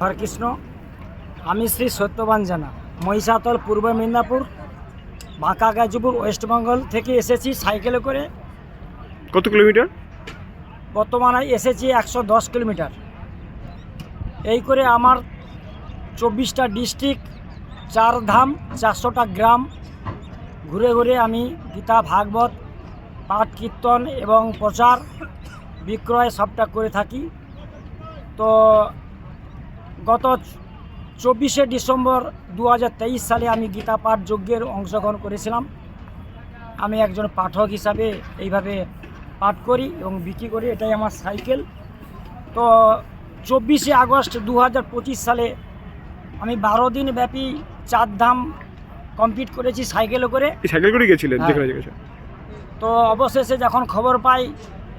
হরে কৃষ্ণ আমি শ্রী সত্যবান জানা। মহিষাতল পূর্ব মেদিনীপুর বাঁকা গাজীপুর ওয়েস্ট বেঙ্গল থেকে এসেছি সাইকেলে করে। কত কিলোমিটার? বর্তমানে এসেছি একশো দশ কিলোমিটার। এই করে আমার চব্বিশটা ডিস্ট্রিক্ট চার ধাম চারশোটা গ্রাম ঘুরে ঘুরে আমি গীতা ভাগবত পাঠ কীর্তন এবং প্রচার বিক্রয় সবটা করে থাকি। তো গত চব্বিশে ডিসেম্বর দু হাজার তেইশ সালে আমি গীতা পাঠ যজ্ঞের অংশগ্রহণ করেছিলাম। আমি একজন পাঠক হিসাবে এইভাবে পাঠ করি এবং বিক্রি করি এটাই আমার সাইকেল। তো চব্বিশে আগস্ট দু হাজার পঁচিশ সালে আমি বারো দিন ব্যাপী চার ধাম কমপ্লিট করেছি সাইকেলে করে। সাইকেল করে গেছিলেন হ্যাঁ। তো অবশেষে যখন খবর পাই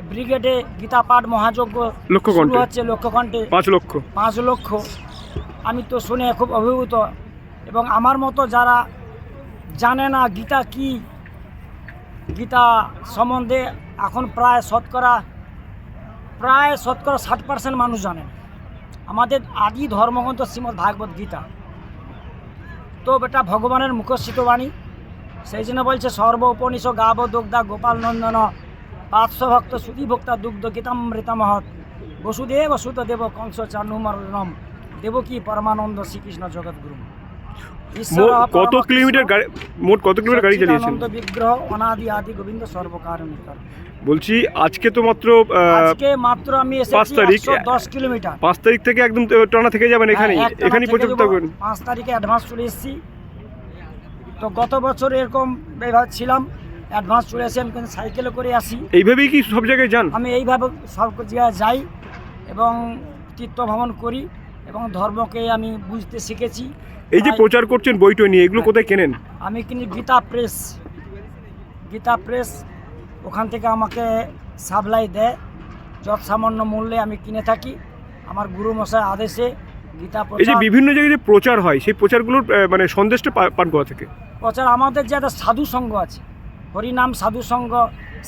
ব্রিগেডে গীতা পাঠ মহাযজ্ঞ লক্ষ্যকণ্ঠে। হচ্ছে লক্ষ্যকণ্ঠে পাঁচ লক্ষ? পাঁচ লক্ষ। আমি তো শুনে খুব অভিভূত। এবং আমার মতো যারা জানে না গীতা কি গীতা সম্বন্ধে এখন প্রায় শতকরা প্রায় শতকরা ষাট পার্সেন্ট মানুষ জানেন আমাদের আদি ধর্মগ্রন্থ শ্রীমদ্ ভাগবত গীতা। তো এটা ভগবানের মুখস্থিত বাণী। সেই জন্য বলছে সর্ব উপনিষ গাব দুগ্ধা গোপাল নন্দন পার্শ্ব ভক্ত সুধী ভক্তা দুগ্ধ গীতামৃত মহৎ বসুদেব সুত দেব কংস চানুমরণম দেবকী পরমানন্দ শ্রীকৃষ্ণ জগৎগুরু কত কিলোমিটার গাড়ি মোট কত কিলোমিটার গাড়ি চালিয়েছেন? বিগ্রহ অনাদি আদি গোবিন্দ সর্বকারণিকর। বলছি আজকে তো মাত্র আজকে মাত্র আমি পাঁচ তারিখ। দশ কিলোমিটার। পাঁচ তারিখ থেকে একদম টানা থেকে যাবেন এখানেই। হ্যাঁ, পর্যন্ত থাকবেন পাঁচ তারিখে অ্যাডভান্স চলে এসেছি। তো গত বছর এরকম ছিলাম। অ্যাডভান্স চলে আসি আমি কিন্তু সাইকেলে করে আসি। এইভাবেই কি সব জায়গায় যান? আমি এইভাবে সব জায়গায় যাই এবং তীর্থ ভ্রমণ করি এবং ধর্মকে আমি বুঝতে শিখেছি। এই যে প্রচার করছেন বইটই নিয়ে এগুলো কোথায় কেনেন? আমি কিনি গীতা প্রেস। গীতা প্রেস ওখান থেকে আমাকে সাপ্লাই দেয়। যৎ সামান্য মূল্যে আমি কিনে থাকি। আমার গুরু মশাই আদেশে গীতা এই যে বিভিন্ন জায়গায় যে প্রচার হয় সেই প্রচারগুলোর মানে সন্দেশটা পান কোথা থেকে? প্রচার আমাদের যে একটা সাধু সংঘ আছে হরিনাম সাধু সংঘ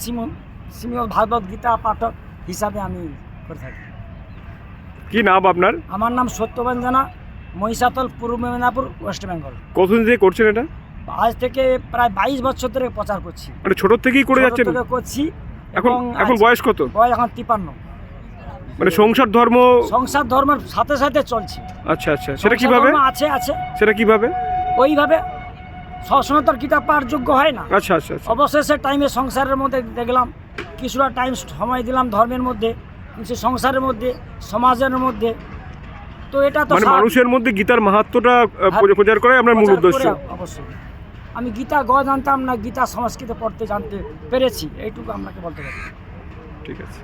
শ্রীমদ ভাগবত গীতা পাঠক হিসাবে আমি করে থাকি। কি নাম আপনার? আমার নাম সত্যবান জানা মহিষাতল পূর্ব মেদিনীপুর ওয়েস্ট বেঙ্গল। কতদিন থেকে করছেন এটা? আজ থেকে প্রায় বাইশ বছর ধরে প্রচার করছি। মানে ছোট থেকেই করে যাচ্ছেন? করছি এখন এখন বয়স কত? বয়স এখন তিপান্ন মানে সংসার ধর্ম সংসার ধর্মের সাথে সাথে চলছে। আচ্ছা আচ্ছা। সেটা কীভাবে? আছে আছে। সেটা কীভাবে? ওইভাবে সবসময় তো আর কিতাব পাঠ যোগ্য হয় না। আচ্ছা আচ্ছা আচ্ছা। অবশেষে টাইমে সংসারের মধ্যে দেখলাম কিছুটা টাইম সময় দিলাম ধর্মের মধ্যে কিছু সংসারের মধ্যে সমাজের মধ্যে। তো এটা তো মানে মানুষের মধ্যে গীতার মাহাত্মটা হ্যাঁ। প্রচার করাই আপনার মূল উদ্দেশ্য। অবশ্যই। আমি গীতা গ জানতাম না গীতা সংস্কৃত পড়তে জানতে পেরেছি এইটুকু আপনাকে বলতে পারি। ঠিক আছে।